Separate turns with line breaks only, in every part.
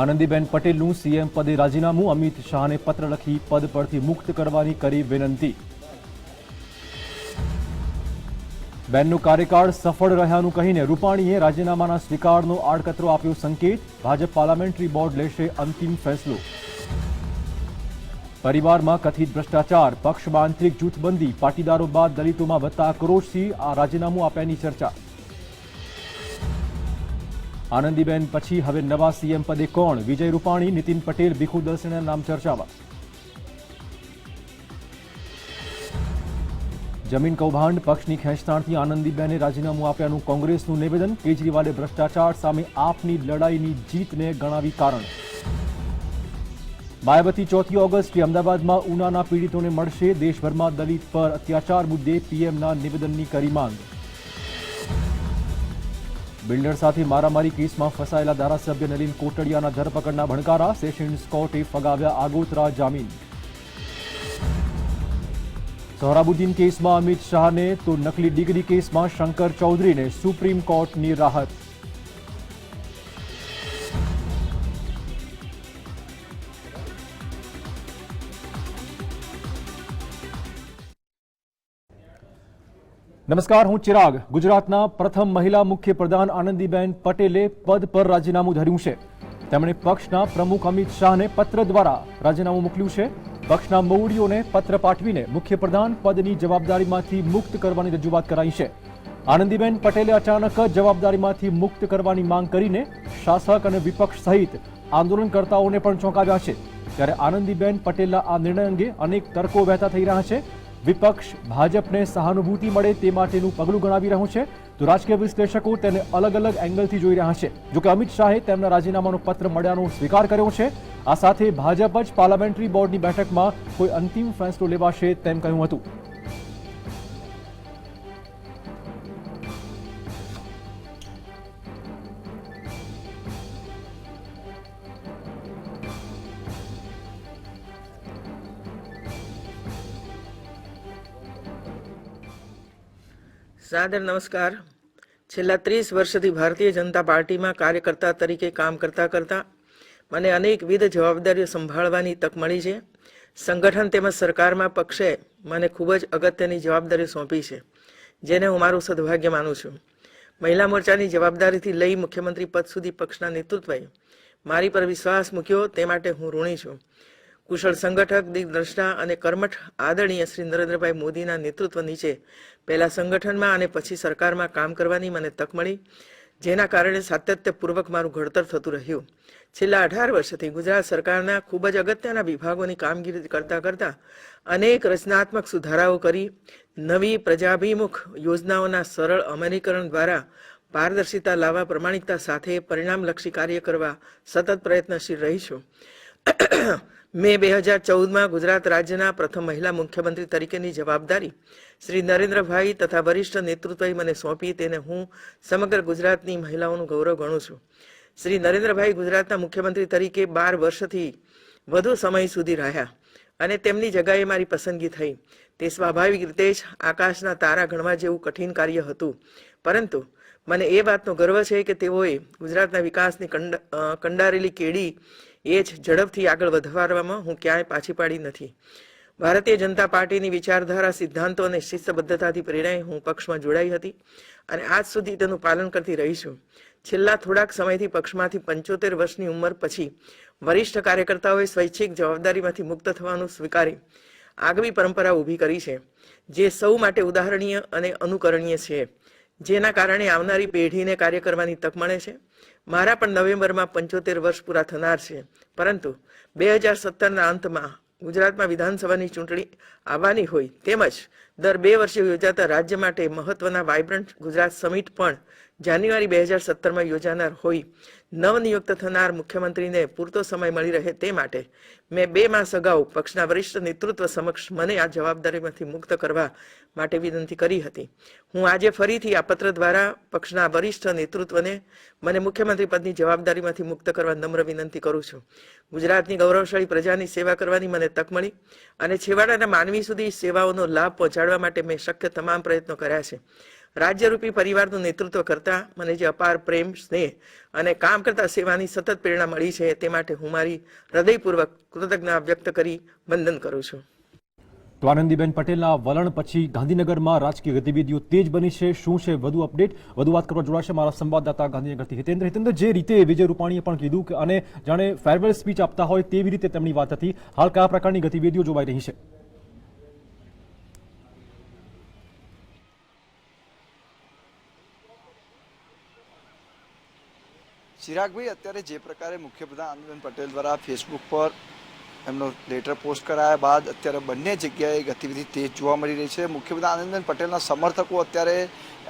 આનંદીબેન પટેલનું સીએમ પદે રાજીનામું, અમિત શાહને પત્ર લખી પદ પરથી મુક્ત કરવાની કરી વિનંતી. બેનનો કાર્યકાળ સફળ રહ્યાનું કહીને રૂપાણીએ રાજીનામાના સ્વીકારનો આડકતરો આપ્યો સંકેત. ભાજપ પાર્લામેન્ટરી બોર્ડ લેશે અંતિમ ફેસલો. પરિવારમાં કથિત ભ્રષ્ટાચાર, પક્ષમાં આંતરિક જૂથબંધી, પાટીદારો બાદ દલિતોમાં વધતા આક્રોશથી આ રાજીનામું આપ્યાની ચર્ચા. આનંદીબેન, પછી હવે નવા સીએમ પદે કોણ? વિજય રૂપાણી, નીતિન પટેલ, ભીખુ દલસેના નામ ચર્ચામાં. જમીન કૌભાંડ પક્ષની ખેંચતાણથી આનંદીબેને રાજીનામું આપ્યાનું કોંગ્રેસનું નિવેદન. કેજરીવાલે ભ્રષ્ટાચાર સામે આપની લડાઈની જીતને ગણાવી કારણ. માયાવતી ચોથી ઓગસ્ટથી અમદાવાદમાં ઉનાના પીડિતોને મળશે. દેશભરમાં દલિત પર અત્યાચાર મુદ્દે પીએમના નિવેદનની કરી માંગ. બિલ્ડર સાથે મારામારી કેસમાં ફસાયેલા ધારાસભ્ય નલિન કોટડિયાના ધરપકડના ભણકારા સેશન્સ કોર્ટે ફગાવ્યા આગોતરા જામીન. સોહરાબુદ્દીન કેસમાં અમિત શાહને તો નકલી ડિગ્રી કેસમાં શંકર ચૌધરીને સુપ્રીમ કોર્ટની રાહત. નમસ્કાર, હું ચિરાગ. ગુજરાતના પ્રથમ મહિલા મુખ્ય પ્રધાન આનંદીબેન પટેલે પદ પર રાજીનામું ધર્યું છે. તેમણે પક્ષના પ્રમુખ અમિત શાહને પત્ર દ્વારા રાજીનામું મોકલ્યું છે. પક્ષના મવડીઓને પત્ર પાઠવીને મુખ્ય પ્રધાન પદની જવાબદારીમાંથી મુક્ત કરવાની રજૂઆત કરાઈ છે. આનંદીબેન પટેલે અચાનક જ જવાબદારીમાંથી મુક્ત કરવાની માંગ કરીને શાસક અને વિપક્ષ સહિત આંદોલનકર્તાઓને પણ ચોંકાવ્યા છે. ત્યારે આનંદીબેન પટેલના આ નિર્ણય અંગે અનેક તર્કો વહેતા થઈ રહ્યા છે. વિપક્ષ ભાજપને સહાનુભૂતિ મળે તે માટેનું પગલું ગણાવી રહ્યું છે. તો રાજકીય વિશ્લેષકો તેને અલગ અલગ એંગલથી જોઈ રહ્યા છે. જોકે અમિત શાહે તેમના રાજીનામાનો પત્ર મળ્યાનો સ્વીકાર કર્યો છે. આ સાથે ભાજપ જ પાર્લામેન્ટરી બોર્ડની બેઠકમાં કોઈ અંતિમ ફેસલો લેવાશે તેમ કહ્યું હતું.
સાદર, નમસ્કાર. છેલ્લા ત્રીસ વર્ષથી ભારતીય જનતા પાર્ટીમાં કાર્યકર્તા તરીકે કામ કરતા કરતા મને અનેકવિધ જવાબદારીઓ સંભાળવાની તક મળી છે. સંગઠન તેમજ સરકારમાં પક્ષે મને ખૂબ જ અગત્યની જવાબદારી સોંપી છે, જેને હું મારું સદભાગ્ય માનું છું. મહિલા મોરચાની જવાબદારીથી લઈ મુખ્યમંત્રી પદ સુધી પક્ષના નેતૃત્વએ મારી પર વિશ્વાસ મૂક્યો, તે માટે હું ઋણી છું. કુશળ સંગઠક, દિગ્દ્રષ્ટા અને કર્મઠ આદરણીય શ્રી નરેન્દ્રભાઈ મોદીના નેતૃત્વ નીચે પહેલા સંગઠનમાં અને પછી સરકારમાં કામ કરવાની મને તક મળી, જેના કારણે સાતત્યપૂર્વક મારું ઘડતર થતું રહ્યું. છેલ્લા અઢાર વર્ષથી ગુજરાત સરકારના ખૂબ જ અગત્યના વિભાગોની કામગીરી કરતા કરતા અનેક રચનાત્મક સુધારાઓ કરી, નવી પ્રજાભિમુખ યોજનાઓના સરળ અમલીકરણ દ્વારા પારદર્શિતા લાવવા, પ્રમાણિકતા સાથે પરિણામલક્ષી કાર્ય કરવા સતત પ્રયત્નશીલ રહી છું મે બે હજાર ચૌદમાં ગુજરાત રાજ્યના પ્રથમ મહિલા મુખ્યમંત્રી તરીકેની જવાબદારી શ્રી નરેન્દ્રભાઈ તથા વરિષ્ઠ નેતૃત્વએ મને સોંપી તેને હું સમગ્ર ગુજરાતની મહિલાઓનું ગૌરવ ગણું છું. શ્રી નરેન્દ્રભાઈ ગુજરાતના મુખ્યમંત્રી તરીકે બાર વર્ષથી વધુ સમય સુધી રહ્યા અને તેમની જગાએ મારી પસંદગી થઈ. તે સ્વાભાવિક રીતે જ આકાશના તારા ગણવા જેવું કઠિન કાર્ય હતું. પરંતુ મને એ વાતનો ગર્વ છે કે તેઓએ ગુજરાતના વિકાસની કંડ- કંડારેલી કેડી એ જ ઝડપથી આગળ વધારવામાં હું ક્યાંય પાછી પાડી નથી. ભારતીય જનતા પાર્ટીની વિચારધારા, સિદ્ધાંતો અને શિસ્તબદ્ધતાથી પ્રેરાઈ હું પક્ષમાં જોડાઈ હતી અને આજ સુધી તેનું પાલન કરતી રહી છું. છેલ્લા થોડાક સમયથી પક્ષમાંથી પંચોતેર વર્ષની ઉંમર પછી વરિષ્ઠ કાર્યકર્તાઓએ સ્વૈચ્છિક જવાબદારીમાંથી મુક્ત થવાનું સ્વીકારી આગવી પરંપરા ઊભી કરી છે, જે સૌ માટે ઉદાહરણીય અને અનુકરણીય છે. જેના કારણે આવનારી પેઢીને કાર્ય કરવાની તક મળે છે. મારા પણ નવેમ્બરમાં પંચોતેર વર્ષ પૂરા થનાર છે. પરંતુ બે હજાર સત્તરના અંતમાં ગુજરાતમાં વિધાનસભાની ચૂંટણી આવવાની હોય તેમજ દર બે વર્ષે યોજાતા રાજ્ય માટે મહત્વના વાઇબ્રન્ટ ગુજરાત સમિટ પણ જાન્યુઆરી બે હજાર સત્તરમાં યોજાનાર હોય નવનિયુક્ત થનાર મુખ્યમંત્રીને પૂરતો સમય મળી રહે તે માટે મેં બે માસ અગાઉ પક્ષના વરિષ્ઠ નેતૃત્વ સમક્ષ મને આ જવાબદારીમાંથી મુક્ત કરવા માટે વિનંતી કરી હતી. હું આજે ફરીથી આ પત્ર દ્વારા પક્ષના વરિષ્ઠ નેતૃત્વને મને મુખ્યમંત્રી પદની જવાબદારીમાંથી મુક્ત કરવા નમ્ર વિનંતી કરું છું. ગુજરાતની ગૌરવશાળી પ્રજાની સેવા કરવાની મને તક મળી અને છેવાડાના માનવી સુધી સેવાઓનો લાભ પહોંચાડવા માટે મેં શક્ય તમામ પ્રયત્નો કર્યા છે. રાજ્યરૂપી પરિવારનું નેતૃત્વ કરતા મને જે અપાર પ્રેમ, સ્નેહ અને કામ કરતા સેવાની સતત પ્રેરણા મળી છે તે માટે હું મારી હૃદયપૂર્વક કૃતજ્ઞતા વ્યક્ત કરી વંદન કરું છું.
તો આનંદીબેન પટેલના વલણ પછી ગાંધીનગરમાં રાજકીય ગતિવિધિઓ તેજ બની છે. શું છે વધુ અપડેટ? વધુ વાત કરવા જોડાશે મારા સંવાદદાતા ગાંધીનગરથી હિતેન્દ્ર. હિતેન્દ્ર, જે રીતે વિજય રૂપાણીએ પણ કીધું કે અને જાણે ફેરવેલ સ્પીચ આપતા હોય તેવી રીતે તેમની વાત હતી. હાલ કયા પ્રકારની ગતિવિધિઓ જોવાઈ રહી છે?
ચિરાગભાઈ અત્યારે જે પ્રકારે મુખ્યપ્રધાન આનંદબેન પટેલ દ્વારા ફેસબુક પર એમનો લેટર પોસ્ટ કરાયા બાદ અત્યારે બંને જગ્યાએ ગતિવિધિ તેજ જોવા મળી રહી છે. મુખ્યપ્રધાન આનંદબેન પટેલના સમર્થકો અત્યારે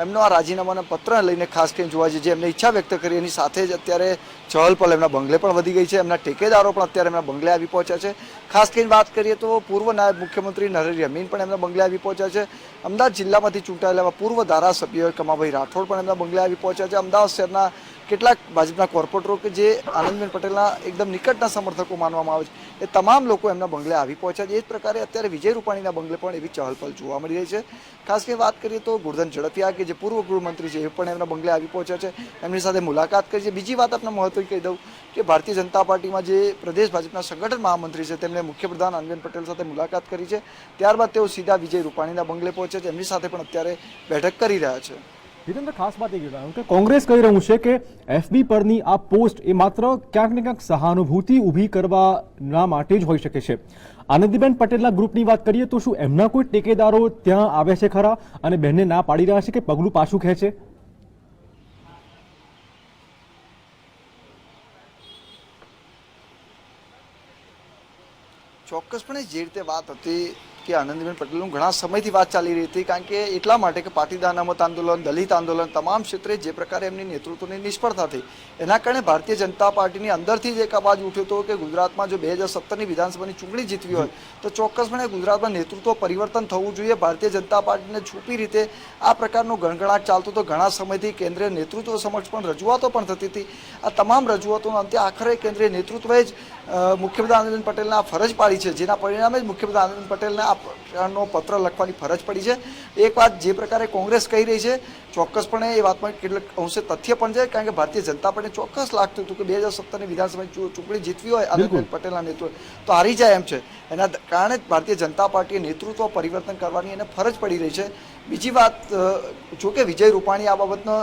એમનો આ રાજીનામાના પત્ર લઈને ખાસ કરીને જોવા જઈએ જે એમને ઈચ્છા વ્યક્ત કરી, એની સાથે જ અત્યારે ચહલપહલ એમના બંગલે પણ વધી ગઈ છે. એમના ટેકેદારો પણ અત્યારે એમના બંગલે આવી પહોંચ્યા છે. ખાસ કરીને વાત કરીએ તો પૂર્વ નાયબ મુખ્યમંત્રી નરેન્દ્ર અમીન પણ એમના બંગલે આવી પહોંચ્યા છે. અમદાવાદ જિલ્લામાંથી ચૂંટાયેલા પૂર્વ ધારાસભ્ય કમાભાઈ રાઠોડ પણ એમના બંગલે આવી પહોંચ્યા છે. અમદાવાદ શહેરના કેટલાક ભાજપના કોર્પોરેટરો કે જે આનંદબેન પટેલના એકદમ નિકટના સમર્થકો માનવામાં આવે છે, એ તમામ લોકો એમના બંગલે આવી પહોંચ્યા છે. એ જ પ્રકારે અત્યારે વિજય રૂપાણીના બંગલે પણ એવી ચહલપહલ જોવા મળી રહી છે. ખાસ કરીને વાત કરીએ તો ગુરધન ઝડપિયા કે જે પૂર્વ ગૃહમંત્રી છે, એ પણ એમના બંગલે આવી પહોંચ્યા છે. એમની સાથે મુલાકાત કરી છે. બીજી વાત આપણે મહત્વ કહી દઉં કે ભારતીય જનતા પાર્ટીમાં જે પ્રદેશ ભાજપના સંગઠન મહામંત્રી છે, તેમણે મુખ્યપ્રધાન આનંદબેન પટેલ સાથે મુલાકાત કરી છે. ત્યારબાદ તેઓ સીધા વિજય રૂપાણીના બંગલે પહોંચે છે. એમની સાથે પણ અત્યારે બેઠક કરી રહ્યા છે.
હિતેન્દ્ર ખાસ વાત એ કહેવાનું કે કોંગ્રેસ કહી રહ્યું છે કે એફબી પરની આ પોસ્ટ એ માત્ર ક્યાંક ને ક્યાંક સહાનુભૂતિ ઊભી કરવાના માટે જ હોઈ શકે છે. આનંદીબેન પટેલના ગ્રુપની વાત કરીએ તો શું એમના કોઈ ટેકેદારો ત્યાં આવે છે ખરા? અને બહેનને ના પાડી રહ્યા છે કે પગલું પાછું ખેંચે?
ચોક્કસપણે જે રીતે વાત હતી કે આનંદીબેન પટેલનું ઘણા સમયથી વાત ચાલી રહી હતી, કારણ કે એટલા માટે કે પાટીદાર અનામત આંદોલન, દલિત આંદોલન તમામ ક્ષેત્રે જે પ્રકારે એમની નેતૃત્વની નિષ્ફળતા થઈ. એના કારણે ભારતીય જનતા પાર્ટીની અંદરથી જ એક અવાજ ઉઠ્યો હતો કે ગુજરાતમાં જો બે હજાર સત્તરની વિધાનસભાની ચૂંટણી જીતવી હોય, તો ચોક્કસપણે ગુજરાતમાં નેતૃત્વ પરિવર્તન થવું જોઈએ. ભારતીય જનતા પાર્ટીને છૂપી રીતે આ પ્રકારનું ગણગણાટ ચાલતું હતો. ઘણા સમયથી કેન્દ્રીય નેતૃત્વ સમક્ષ પણ રજૂઆતો પણ થતી હતી. આ તમામ રજૂઆતોના અંતે આખરે કેન્દ્રીય નેતૃત્વએ જ મુખ્યમંત્રી આનંદબેન પટેલને આ ફરજ પાડી છે, જેના પરિણામે જ મુખ્યમંત્રી આનંદીબેન પટેલને આ પ્રકારનો પત્ર લખવાની ફરજ પડી છે. એક વાત જે પ્રકારે કોંગ્રેસ કહી રહી છે ચોક્કસપણે એ વાતમાં કેટલાક અંશે તથ્ય પણ છે કારણ કે ભારતીય જનતા પાર્ટીને ચોક્કસ લાગતું હતું કે બે હજાર સત્તરની વિધાનસભાની ચૂ- ચૂંટણી જીતવી હોય આનંદબેન પટેલના નેતૃત્વ તો હારી જાય એમ છે. એના કારણે જ ભારતીય જનતા પાર્ટીએ નેતૃત્વ પરિવર્તન કરવાની એને ફરજ પડી રહી છે. બીજી વાત જોકે જો કે વિજય રૂપાણી આ બાબતનો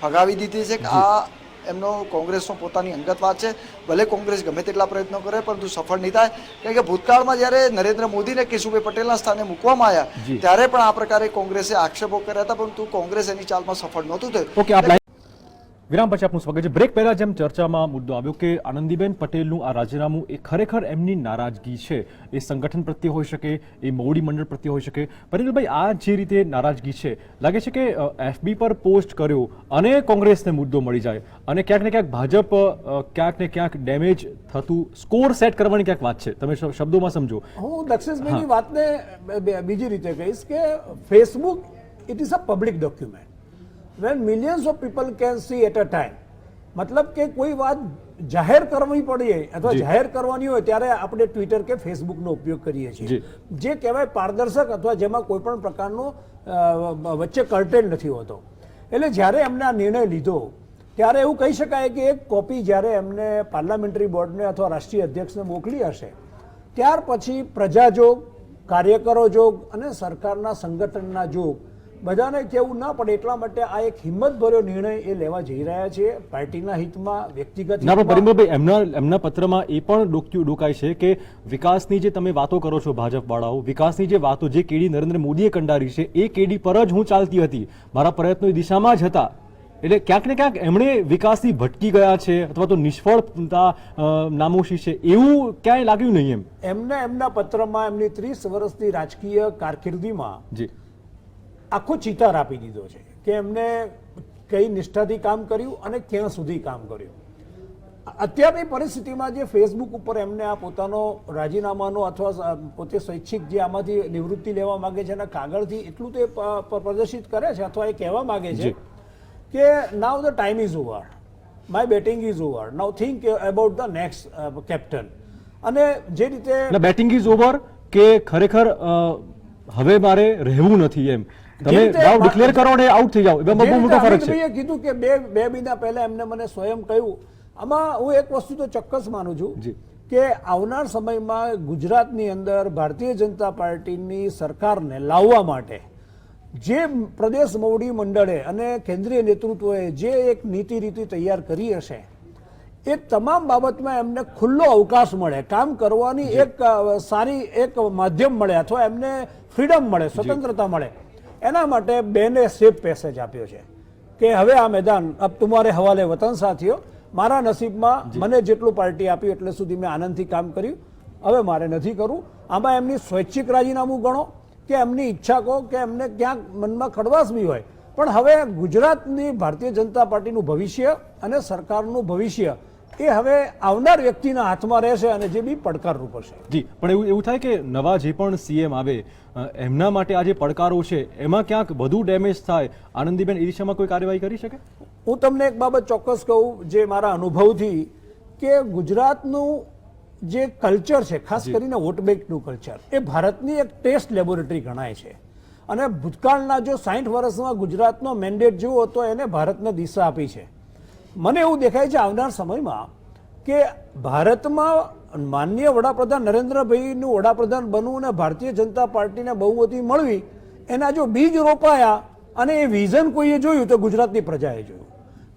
ફગાવી દીધી છે કે આ એમનો કોંગ્રેસનો પોતાની અંગત વાત છે. ભલે કોંગ્રેસ ગમે તેટલા પ્રયત્નો કરે પરંતુ સફળ નહીં થાય. કારણ કે ભૂતકાળમાં જ્યારે નરેન્દ્ર મોદીને કેશુભાઈ પટેલના સ્થાને મૂકવામાં આવ્યા ત્યારે પણ આ પ્રકારે કોંગ્રેસે આક્ષેપો કર્યા હતા પરંતુ કોંગ્રેસ એની ચાલમાં સફળ નહોતું થયું.
વિરામ પછી આપનું સ્વાગત છે. બ્રેક પહેલા જેમ ચર્ચામાં મુદ્દો આવ્યો કે આનંદીબેન પટેલનું આ રાજીનામું એ ખરેખર એમની નારાજગી છે. એ સંગઠન પ્રત્યે હોઈ શકે એ મોવડી મંડળ પ્રત્યે હોઈ શકે. પરિમલભાઈ આ જે રીતે નારાજગી છે લાગે છે કે એફબી પર પોસ્ટ કર્યો અને કોંગ્રેસને મુદ્દો મળી જાય અને ક્યાંક ને ક્યાંક ભાજપ ક્યાંક ને ક્યાંક ડેમેજ થતું સ્કોર સેટ કરવાની ક્યાંક વાત છે. તમે શબ્દોમાં સમજો.
હું દક્ષેશભાઈની વાતને બીજી રીતે કહીશ કે Facebook it is a public document. When millions of people can see at a time મતલબ કે કોઈ વાત જાહેર કરવી પડીએ અથવા જાહેર કરવાની હોય ત્યારે આપણે ટ્વિટર કે ફેસબુકનો ઉપયોગ કરીએ છીએ
જે
કહેવાય પારદર્શક અથવા જેમાં કોઈ પણ પ્રકારનો વચ્ચે કર્ટેન નથી હોતો એટલે જ્યારે એમને આ નિર્ણય લીધો ત્યારે એવું કહી શકાય કે એક કોપી જ્યારે એમને પાર્લામેન્ટરી બોર્ડને અથવા રાષ્ટ્રીય અધ્યક્ષને મોકલી હશે ત્યાર પછી પ્રજાજોગ કાર્યકરો જોગ અને સરકારના સંગઠનના જોગ બધાને કેવું ના પડે એટલા માટે આ એક હિંમતભર્યો નિર્ણય એ લેવા જઈ રહ્યા છે. પાર્ટીના હિતમાં વ્યક્તિગત
ના પણ પરિમલભાઈ એમના એમના પત્રમાં એ પણ ડોક્યું ડોકાય છે કે વિકાસની જે તમે વાતો કરો છો ભાજપ વાળાઓ વિકાસની જે વાતો જે કેડી નરેન્દ્ર મોદીએ કંડારી છે એ કેડી પર જ હું ચાલતી હતી. મારા પ્રયત્નો એ દિશામાં જ હતા. એટલે ક્યાંક ને ક્યાંક એમણે વિકાસથી ભટકી ગયા છે અથવા તો નિષ્ફળતા નામોશી છે એવું ક્યાંય લાગ્યું નહીં એમ.
એમને એમના પત્રમાં એમની ત્રીસ વર્ષની રાજકીય કારકિર્દીમાં
જી.
આખો ચિતાર આપી દીધો છે કે એમને કઈ નિષ્ઠાથી કામ કર્યું અને ક્યાં સુધી કામ કર્યું. અત્યારની પરિસ્થિતિમાં જે ફેસબુક ઉપર એમને આ પોતાનો રાજીનામાનો અથવા પોતે સ્વૈચ્છિક જે આમાંથી નિવૃત્તિ લેવા માગે છે એના કાગળથી એટલું તે પ્રદર્શિત કરે છે અથવા એ કહેવા માગે છે. કે now the time is over my batting is over now think about the next captain અને જે રીતે
બેટિંગ ઇઝ ઓવર કે ખરેખર હવે મારે રહેવું નથી એમ. તમે દાવ ડિક્લેર કરો અને આઉટ થઈ જાઓ. એમાં બહુ મોટો ફરક છે.
કીધું કે બે બે મહિના પહેલા એમને મને સ્વયં કહ્યું આમાં હું એક વસ્તુ તો ચોક્કસ માનું છું કે આવનાર સમયમાં ગુજરાતની અંદર ભારતીય જનતા પાર્ટીની સરકારને લાવવા માટે જે પ્રદેશ મોવડી મંડળે અને કેન્દ્રીય નેતૃત્વએ જે એક નીતિ રીતિ તૈયાર કરી હશે એ તમામ બાબતમાં એમને ખુલ્લો અવકાશ મળે. કામ કરવાની એક સારી એક માધ્યમ મળે અથવા એમને ફ્રીડમ મળે સ્વતંત્રતા મળે. એના માટે બેને સેફ પેસેજ આપ્યો છે કે હવે આ મેદાન અબ તુમારે હવાલે વતન સાથીઓ મારા નસીબમાં મને જેટલું પાર્ટી આપ્યું એટલે સુધી મેં આનંદથી કામ કર્યું. હવે મારે નથી કરવું. આમાં એમની સ્વૈચ્છિક રાજીનામું ગણો કે એમની ઈચ્છા કહો કે એમને ક્યાંક મનમાં ખડવાશ બી હોય. પણ હવે ગુજરાતની ભારતીય જનતા પાર્ટીનું ભવિષ્ય અને સરકારનું ભવિષ્ય એ હવે આવનાર વ્યક્તિના હાથમાં રહેશે અને જે બી પડકારરૂપ હશે.
જી પણ એવું એવું થાય કે નવા જે પણ સીએમ આવે એમના માટે આ જે પડકારો છે એમાં ક્યાંક વધુ ડેમેજ થાય આનંદીબેન એ દિશામાં કોઈ કાર્યવાહી કરી શકે?
હું તમને એક બાબત ચોક્કસ કહું જે મારા અનુભવથી કે ગુજરાતનું જે કલ્ચર છે ખાસ કરીને વોટ બેંકનું કલ્ચર એ ભારતની એક ટેસ્ટ લેબોરેટરી ગણાય છે. અને ભૂતકાળના જો સાઠ વર્ષમાં ગુજરાતનો મેન્ડેટ જુઓ તો એને ભારતને દિશા આપી છે. મને એવું દેખાય છે આવનાર સમયમાં કે ભારતમાં માનનીય વડાપ્રધાન નરેન્દ્રભાઈનું વડાપ્રધાન બનવું અને ભારતીય જનતા પાર્ટીને બહુમતી મળવી એના જો બીજ રોપાયા અને એ વિઝન કોઈએ જોયું તો ગુજરાતની પ્રજાએ જોયું.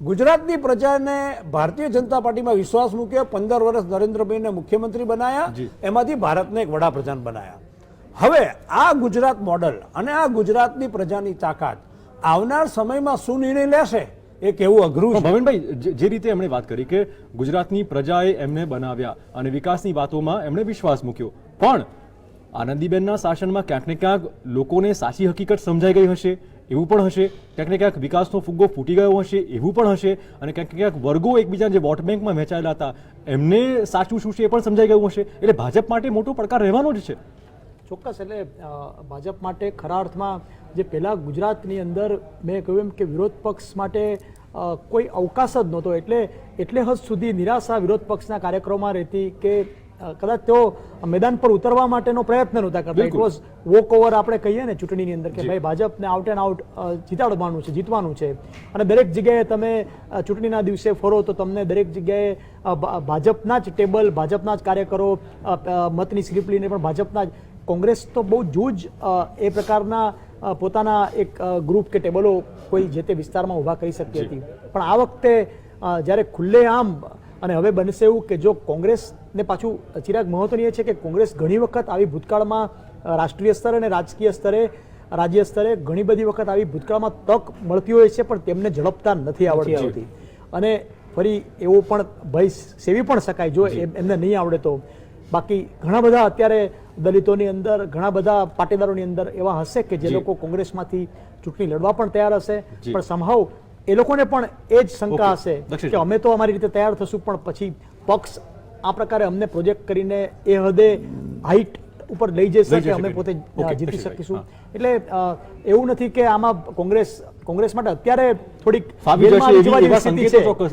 ગુજરાતની પ્રજાને ભારતીય જનતા પાર્ટીમાં વિશ્વાસ મૂક્યો પંદર વર્ષ નરેન્દ્રભાઈને મુખ્યમંત્રી બનાયા એમાંથી ભારતને એક વડાપ્રધાન બનાયા. હવે આ ગુજરાત મોડલ અને આ ગુજરાતની પ્રજાની તાકાત આવનાર સમયમાં શું નિર્ણય લેશે? એ કેવું અઘરું છે.
ભવનભાઈ જે- જે રીતે એમણે વાત કરી કે ગુજરાતની પ્રજાએ એમને બનાવ્યા અને વિકાસની વાતોમાં એમણે વિશ્વાસ મૂક્યો. પણ આનંદીબેનના શાસનમાં ક્યાંક ને ક્યાંક લોકોને સાચી હકીકત સમજાઈ ગઈ હશે એવું પણ હશે. ક્યાંક ને ક્યાંક વિકાસનો ફુગ્ગો ફૂટી ગયો હશે એવું પણ હશે. અને ક્યાંક ક્યાંક વર્ગો એકબીજા જે વોટ બેંકમાં વહેંચાયેલા હતા એમને સાચું શું છે એ પણ સમજાઈ ગયું હશે. એટલે ભાજપ માટે મોટો પડકાર રહેવાનો જ છે.
ચોક્કસ એટલે ભાજપ માટે ખરા અર્થમાં જે પહેલાં ગુજરાતની અંદર મેં કહ્યું એમ કે વિરોધ પક્ષ માટે કોઈ અવકાશ જ નહોતો. એટલે એટલે હદ સુધી નિરાશા વિરોધ પક્ષના કાર્યક્રમમાં રહેતી કે કદાચ તેઓ મેદાન પર ઉતરવા માટેનો પ્રયત્ન નહોતા કરતા. ઇટ વોઝ વોક ઓવર આપણે કહીએ ને ચૂંટણીની અંદર કે ભાઈ ભાજપને આઉટ એન્ડ આઉટ જીતાડવાનું છે જીતવાનું છે. અને દરેક જગ્યાએ તમે ચૂંટણીના દિવસે ફરો તો તમને દરેક જગ્યાએ ભાજપના જ ટેબલ ભાજપના જ કાર્યકરો મતની સ્લીપ લઈને પણ ભાજપના જ કોંગ્રેસ તો બહુ જૂજ એ પ્રકારના પોતાના એક ગ્રુપ કે ટેબલો કોઈ જે તે વિસ્તારમાં ઊભા કરી શકતી હતી. પણ આ વખતે જ્યારે ખુલ્લેઆમ અને હવે બનશે એવું કે જો કોંગ્રેસને પાછું ચિરાગ મહત્વની એ છે કે કોંગ્રેસ ઘણી વખત આવી ભૂતકાળમાં રાષ્ટ્રીય સ્તરે અને રાજકીય સ્તરે રાજ્ય સ્તરે ઘણી બધી વખત આવી ભૂતકાળમાં તક મળતી હોય છે પણ તેમને ઝડપતા નથી આવડતી. આવતી અને ફરી એવો પણ ભય સેવી પણ શકાય જો. એમ- એમને નહીં આવડે તો. બાકી ઘણા બધા અત્યારે દલિતોની અંદર ઘણા બધા પાટીદારોની અંદર એવા હશે કે જે લોકો કોંગ્રેસમાંથી ચૂંટણી લડવા પણ તૈયાર હશે. પણ સંભાવ એ લોકોને પણ એ જ શંકા હશે. કે અમે તો અમારી રીતે તૈયાર થશું પણ પછી પક્ષ આ પ્રકારે અમને પ્રોજેક્ટ કરીને એ હદે હાઈટ ઉપર લઈ જશે
કે
અમે પોતે જીતી શકીશું. એટલે એવું નથી કે આમાં કોંગ્રેસ કોંગ્રેસ માટે અત્યારે થોડીક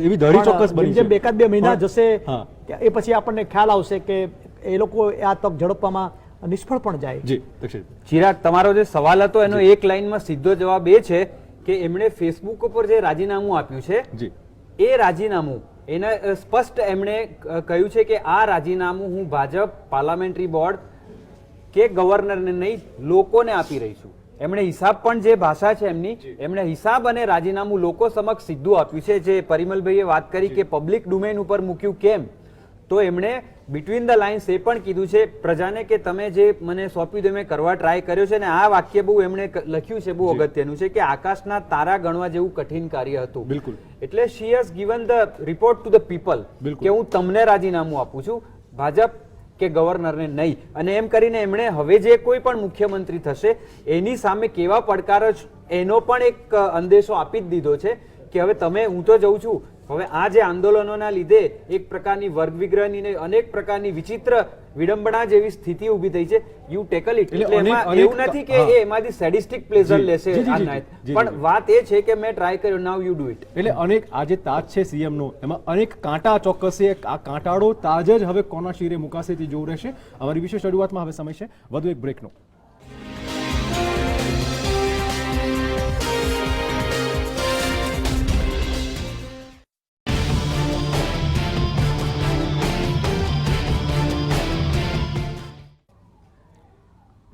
એવી- ધરી ચોક્કસ બની
બે
છે.
એકાદ બે મહિના જશે એ પછી આપણને ખ્યાલ આવશે કે એ લોકો આ તક ઝડપવામાં નિષ્ફળ પણ જાય.
જી
ચિરાગ તમારો જે સવાલ હતો એનો એક લાઈનમાં સીધો જવાબ એ છે કે એમણે ફેસબુક ઉપર જે રાજીનામું આપ્યું છે
જી.
એ રાજીનામું એને સ્પષ્ટ એમણે કહ્યું છે કે આ રાજીનામું હું ભાજપ પાર્લામેન્ટરી બોર્ડ કે ગવર્નરને નહીં લોકોને આપી રહી છું. એમણે હિસાબ પણ જે ભાષા છે એમની એમણે હિસાબ અને રાજીનામું લોકો સમક્ષ સીધું આપ્યું છે. જે પરિમલભાઈએ વાત કરી કે પબ્લિક ડોમેન ઉપર મૂક્યું કેમ? તો એમણે બિટવીન ધ લાઇન્સ એ પણ કીધું છે પ્રજાને કે તમે જે મને સોંપ્યું તે મેં કરવા ટ્રાય કર્યો છે ને આ વાક્ય બહુ એમણે લખ્યું છે બહુ અગત્યનું છે કે આકાશના તારા ગણવા જેવું કઠિન કાર્ય હતું
બિલકુલ.
એટલે she has given the report to the people. કે હું તમને રાજીનામું આપું છું ભાજપ કે ગવર્નરને નહીં અને એમ કરીને એમણે હવે જે કોઈ પણ મુખ્યમંત્રી થશે એની સામે કેવા પડકારો એનો પણ એક અંદેશો આપી જ દીધો છે કે હવે તમે હું તો જઉં છું હવે આ જે આંદોલનોના લીધે એક પ્રકારની વર્ગ વિગ્રહની ને અનેક પ્રકારની વિચિત્ર વિડંબણા જેવી સ્થિતિ ઊભી થઈ છે. યુ ટેકલ ઇટ
એટલે
એમાં એવું નથી કે એ એમાંથી સેડિસ્ટિક પ્લેઝર લેશે આ પણ વાત એ છે કે મેં ટ્રાય કર્યો નાવ યુ ડુ ઇટ
એટલે અનેક આ જે તાજ છે સીએમ નો એમાં અનેક કાંટા ચોક્કસ છે. આ કાંટાળો તાજ જ હવે કોના શિરે મુકાશે તે જોવું રહેશે. અમારી વિશેષ શરૂઆતમાં હવે સમય છે. વધુ એક બ્રેકનો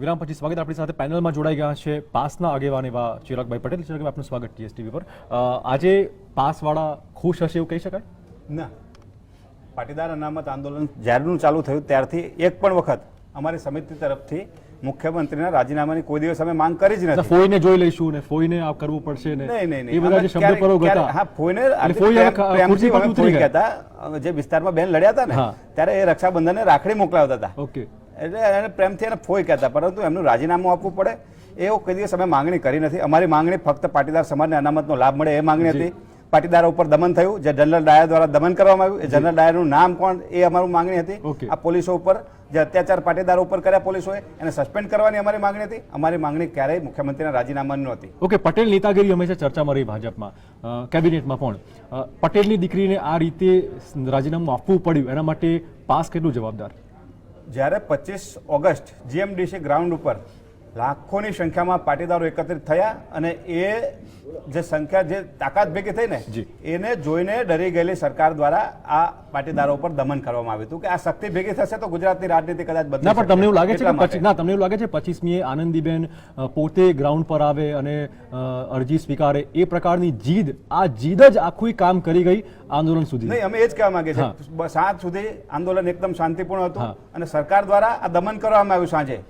વિરામ પછી સ્વાગત. આપણી સાથે પેનલમાં જોડાઈ ગયા છે પાસના આગેવાન એવા ચિરાગભાઈ પટેલ. ચિરાગભાઈ આપનું સ્વાગત ટીએસટીવી પર. આજે પાસવાળા ખુશ હશે એવું કહી શકાય?
ના. પાટીદાર અનામત આંદોલન જ્યારનું ચાલુ થયું ત્યારથી એક પણ વખત અમારી સમિતિ તરફથી મુખ્યમંત્રીના રાજીનામાની કોઈ દિવસ અમે માંગ કરી જ નથી.
ફોઈને જોઈ લઈશું ને ફોઈને આ કરવું પડશે ને?
નહીં નહીં
એ બધા જે શબ્દ હતા.
હા ફોઈને પ્રેમથી અમે
ઉતરી
ફોઈ. કહેતા જે વિસ્તારમાં બેન લડ્યા હતા ને ત્યારે એ રક્ષાબંધનને રાખડી મોકલાવતા હતા.
ઓકે.
એટલે એને પ્રેમથી એને ફોઈ કહેતા પરંતુ એમનું રાજીનામું આપવું પડે. એવો કોઈ દિવસ અમે માંગણી કરી નથી. અમારી માંગણી ફક્ત પાટીદાર સમાજને અનામતનો લાભ મળે એ માંગણી હતી. પાટીદારો ઉપર દમન થયું. જે જનરલ ડાયર દ્વારા દમન કરવામાં આવ્યું એ જનરલ ડાયરનું નામ કોણ એ અમારું માંગણી હતી. આ પોલીસો ઉપર જે અત્યાચાર પાટીદારો ઉપર કર્યા પોલીસોએ એને સસ્પેન્ડ કરવાની અમારી માંગણી હતી. અમારી માંગણી ક્યારેય મુખ્યમંત્રીના રાજીનામાની નહોતી
ઓકે પટેલ નેતાગીરી હંમેશા ચર્ચામાં રહી ભાજપમાં. કેબિનેટમાં પણ. પટેલની દીકરીને આ રીતે રાજીનામું આપવું પડ્યું એના માટે પાસ કેટલું જવાબદાર?
જ્યારે પચીસ ઓગસ્ટ જીએમડીસી ગ્રાઉન્ડ ઉપર લાખોની સંખ્યામાં પાટીદારો એકત્રિત થયા અને એ જે સંખ્યા જે તાકાત ભેગી થઈ ને એને જોઈને ડરી ગયેલી સરકાર દ્વારા આ પાટીદારો ઉપર દમન કરવામાં આવ્યું હતું કે આ શક્તિ ભેગી થશે તો ગુજરાતની રાજનીતિ કદાચ બદલી
પણ તમને એવું લાગે છે કે ના તમને એવું લાગે છે પચીસમીએ આનંદીબેન પોતે ગ્રાઉન્ડ પર આવે અને અરજી સ્વીકારે એ પ્રકારની જીદ આ જીદ જ આખું કામ કરી ગઈ આંદોલન સુધી.
નહીં અમે એ જ કહેવા માંગીએ. છીએ. સાંજ સુધી આંદોલન એકદમ શાંતિપૂર્ણ હતું અને સરકાર દ્વારા આ દમન કરવામાં આવ્યું સાંજે.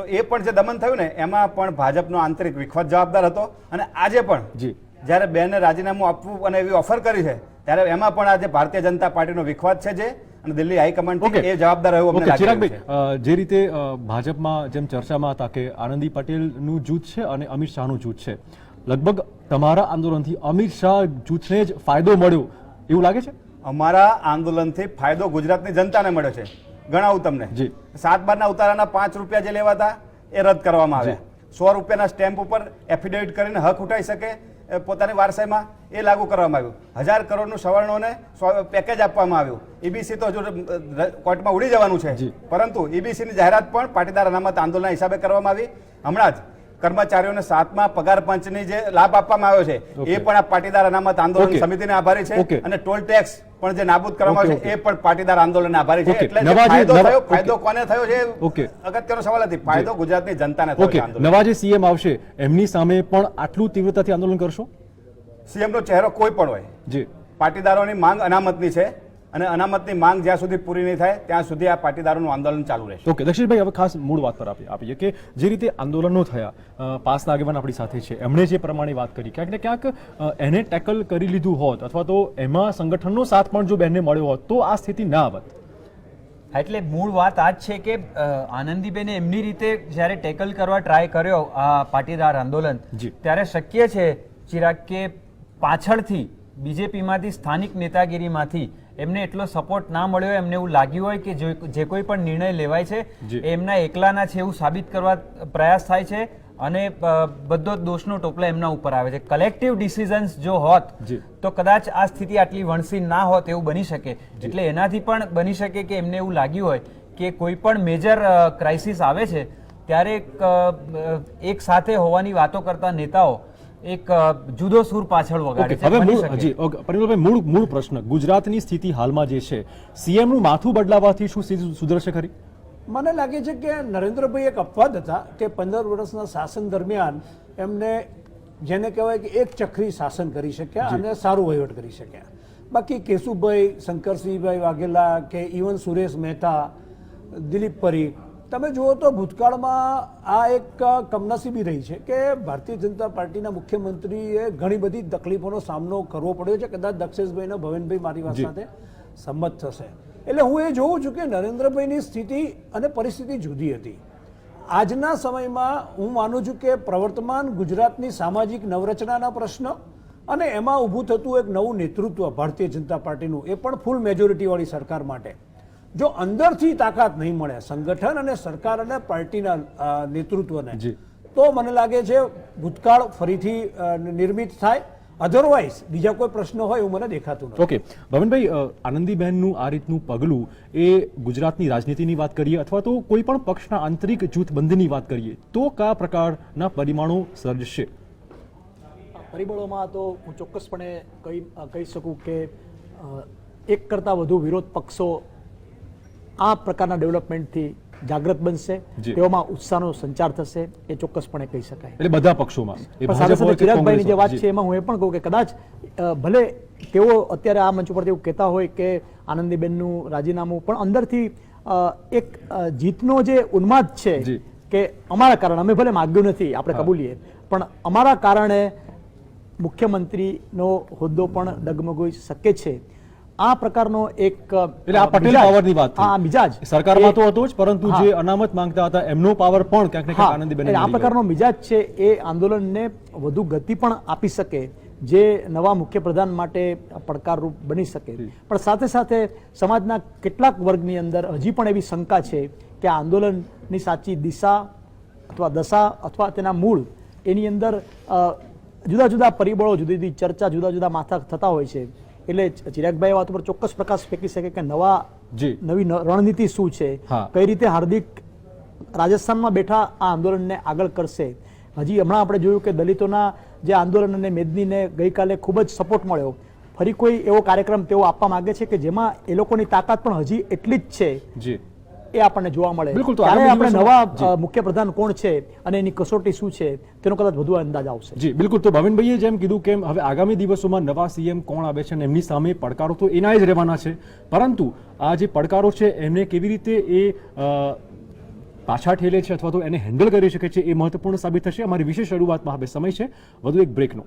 તો એ પણ જે દમન થયું ને એમાં પણ ભાજપનો આંતરિક વિખવાદ જવાબદાર હતો. અને આજે પણ
જી.
જ્યારે બેને રાજીનામું આપવું અને એવી ઓફર કરી છે ત્યારે એમાં પણ આજે ભારતીય જનતા પાર્ટીનો વિખવાદ છે જે અને દિલ્હી હાઈકમાન્ડ એ જવાબદાર રહ્યું અમને
ચિરાગભાઈ જે રીતે ભાજપમાં જેમ ચર્ચામાં હતા કે આનંદી પટેલનું જૂથ છે અને અમિત શાહનું જૂથ છે લગભગ તમારા આંદોલનથી અમિત શાહ જૂથને જ ફાયદો મળ્યો એવું લાગે છે?
અમારા આંદોલનથી ફાયદો ગુજરાતની જનતાને મળ્યો છે. ગણાવું તમને.
જી.
સાત બારના ઉતારાના પાંચ રૂપિયા જે લેવાતા એ રદ કરવામાં આવ્યા. સો રૂપિયાના સ્ટેમ્પ ઉપર એફિડેવિટ કરીને હક ઉઠાઈ શકે પોતાની વારસાઈમાં એ લાગુ કરવામાં આવ્યું. હજાર કરોડનું સવર્ણોને પેકેજ આપવામાં આવ્યું. ઈબીસી તો હજુ કોર્ટમાં ઉડી જવાનું છે. પરંતુ ઈબીસીની જાહેરાત પણ પાટીદાર અનામત આંદોલનના હિસાબે કરવામાં આવી. હમણાં જ કર્મચારીઓને સાતમા પગાર પંચની જે લાભ આપવામાં આવ્યો છે એ પણ આ પાટીદાર અનામત આંદોલન સમિતિને આભારી છે અને ટોલ ટેક્સ પણ જે નાબૂદ કરવામાં આવ્યો છે એ પણ પાટીદાર આંદોલનને આભારી છે. એટલે ફાયદો થયો ફાયદો કોને થયો છે. અગત્યનો સવાલ નથી ફાયદો ગુજરાતની જનતાને થયો છે
નવા જે સીએમ આવશે એમની સામે પણ આટલું તીવ્રતાથી આંદોલન કરશો?
સીએમ નો ચહેરો કોઈ પણ હોય.
જી.
પાટીદારોની માંગ અનામતની છે. અને અનામતની માંગ જ્યાં સુધી પૂરી નહીં થાય ત્યાં સુધી આ પાટીદારોનું આંદોલન ચાલુ રહેશે.
ઓકે દક્ષિણભાઈ હવે ખાસ મૂળ વાત પર આપી આપીએ કે જે રીતે આંદોલનો થયા પાસના આગેવાન આપણી સાથે છે. એમણે જે પ્રમાણે વાત કરી ક્યાંક ને ક્યાંક એને ટેકલ કરી લીધું હોત અથવા તો એમાં સંગઠનનો સાથ પણ જો બેનને મળ્યો હોત તો આ સ્થિતિ ના આવત.
એટલે મૂળ વાત આ જ છે કે આનંદીબેને એમની રીતે જ્યારે ટેકલ કરવા ટ્રાય કર્યો આ પાટીદાર આંદોલન
જી.
ત્યારે શક્ય છે ચિરાગ કે પાછળથી બીજેપીમાંથી સ્થાનિક નેતાગીરીમાંથી એમને એટલો સપોર્ટ ના મળ્યો હોય, એમને એવું લાગ્યું હોય કે જે કોઈ પણ નિર્ણય લેવાય છે એ એમના એકલાના છે એવું સાબિત કરવા પ્રયાસ થાય છે અને બધો દોષનો ટોપલો એમના ઉપર આવે છે. કલેક્ટિવ ડિસિઝન્સ જો હોત તો કદાચ આ સ્થિતિ આટલી વણસી ના હોત એવું બની શકે. એટલે એનાથી પણ બની શકે કે એમને એવું લાગ્યું હોય કે કોઈ પણ મેજર ક્રાઇસિસ આવે છે ત્યારે એક સાથે હોવાની વાતો કરતા નેતાઓ એક જુદો સૂર પાછળ વગાડે છે
હવે મૂળ જી પરિમલભાઈ મૂળ મૂળ પ્રશ્ન. ગુજરાતની સ્થિતિ હાલમાં જે છે સીએમનું માથું બદલાવાથી શું સ્થિતિ સુધરશે ખરી?
મને લાગે છે કે નરેન્દ્રભાઈ એક અપવાદ હતા કે પંદર વર્ષના શાસન દરમિયાન એમને જેને કહેવાય કે એક ચક્રી શાસન કરી શક્યા અને સારું વહીવટ કરી શક્યા. બાકી કેશુભાઈ શંકરસિંહભાઈ વાઘેલા કે ઇવન સુરેશ મહેતા દિલીપ પરીખ તમે જુઓ તો ભૂતકાળમાં આ એક કમનસીબી રહી છે કે ભારતીય જનતા પાર્ટીના મુખ્યમંત્રીએ ઘણી બધી તકલીફોનો સામનો કરવો પડ્યો છે. કદાચ દક્ષેશભાઈ અને ભવનભાઈ મારી વાત સાથે સંમત થશે. એટલે હું એ જોઉં છું કે નરેન્દ્રભાઈની સ્થિતિ અને પરિસ્થિતિ જુદી હતી. આજના સમયમાં હું માનું છું કે પ્રવર્તમાન ગુજરાતની સામાજિક નવરચનાના પ્રશ્ન અને એમાં ઊભું થતું એક નવું નેતૃત્વ ભારતીય જનતા પાર્ટીનું એ પણ ફૂલ મેજોરિટીવાળી સરકાર માટે. જો અંદરથી તાકાત નહીં મળે સંગઠન અને સરકાર અને પાર્ટીના નેતૃત્વને
જી.
તો મને લાગે છે ભૂતકાળ ફરીથી નિર્મિત થાય. અધરવાઇઝ બીજા કોઈ પ્રશ્ન હોય એવું મને દેખાતું નથી.
ઓકે ભવનભાઈ આનંદીબહેનનું આ રીતનું પગલું એ ગુજરાતની રાજનીતિની વાત કરીએ અથવા તો કોઈ પણ પક્ષના આંતરિક જૂથબંધની વાત કરીએ તો કયા પ્રકારના પરિમાણો સર્જશે?
પરિબળોમાં તો હું ચોક્કસપણે કહી કહી શકું કે એક કરતાં વધુ વિરોધ પક્ષો આ પ્રકારના ડેવલપમેન્ટથી જાગૃત બનશે. તેઓમાં ઉત્સાહનો સંચાર થશે એ ચોક્કસપણે કહી શકાય.
એટલે બધા પક્ષોમાં. એ
પણ સાથે
ભાજપ હોય
સાથે
કે
ચિરાગભાઈની જે વાત છે એમાં હું એ પણ કહું કે કદાચ ભલે તેઓ અત્યારે આ મંચ ઉપરથી એવું કહેતા હોય કે આનંદીબેનનું રાજીનામું પણ અંદરથી એક જીતનો જે ઉન્માદ છે કે અમારા કારણે અમે ભલે માગ્યું નથી આપણે કબૂલીએ પણ અમારા કારણે મુખ્યમંત્રીનો હોદ્દો પણ ડગમગોઈ શકે છે. આ પ્રકારનો એક
એટલે આ પટેલ પાવરની વાત
આ મિજાજ.
સરકારમાં તો હતો જ પરંતુ જે અનામત માંગતા હતા એમનો પાવર પણ ક્યાંક ને ક્યાંક આનંદીબેન
આ પ્રકારનો મિજાજ છે એ આંદોલનને વધુ ગતિ પણ આપી શકે જે નવા મુખ્યપ્રધાન માટે પડકારરૂપ બની શકે. પણ સાથે સાથે સમાજના કેટલાક વર્ગની અંદર હજી પણ એવી શંકા છે કે આ આંદોલનની સાચી દિશા અથવા દશા અથવા તેના મૂળ એની અંદર જુદા જુદા પરિબળો જુદી જુદી ચર્ચા જુદા જુદા માથા થતા હોય છે. એટલે ચિરાગભાઈ વાત ઉપર ચોક્કસ પ્રકાશ ફેંકી શકે કે નવા નવી રણનીતિ શું છે? કઈ રીતે હાર્દિક રાજસ્થાનમાં બેઠા આ આંદોલનને આગળ કરશે? હજી હમણાં આપણે જોયું કે દલિતોના જે આંદોલન અને મેદનીને ગઈકાલે ખૂબ જ સપોર્ટ મળ્યો. ફરી કોઈ એવો કાર્યક્રમ તેઓ આપવા માંગે છે કે જેમાં એ લોકોની તાકાત પણ હજી એટલી જ છે? એ આપણને જોવા મળે.
બિલકુલ, તો
આપણે નવા મુખ્યપ્રધાન કોણ છે અને એની કસોટી શું છે તેનો કદાચ વધુ અંદાજ આવશે.
જી બિલકુલ. તો ભાવિનભાઈએ જેમ કીધું કે હવે આગામી દિવસોમાં નવા સીએમ કોણ આવે છે અને એમની સામે પડકારો તો એના જ રહેવાના છે. પરંતુ આ જે પડકારો છે એમને કેવી રીતે એ પાછા ઠેલે છે અથવા તો એને હેન્ડલ કરી શકે છે એ મહત્વપૂર્ણ સાબિત થશે? અમારી વિશેષ શરૂઆતમાં હવે સમય છે. વધુ એક બ્રેકનો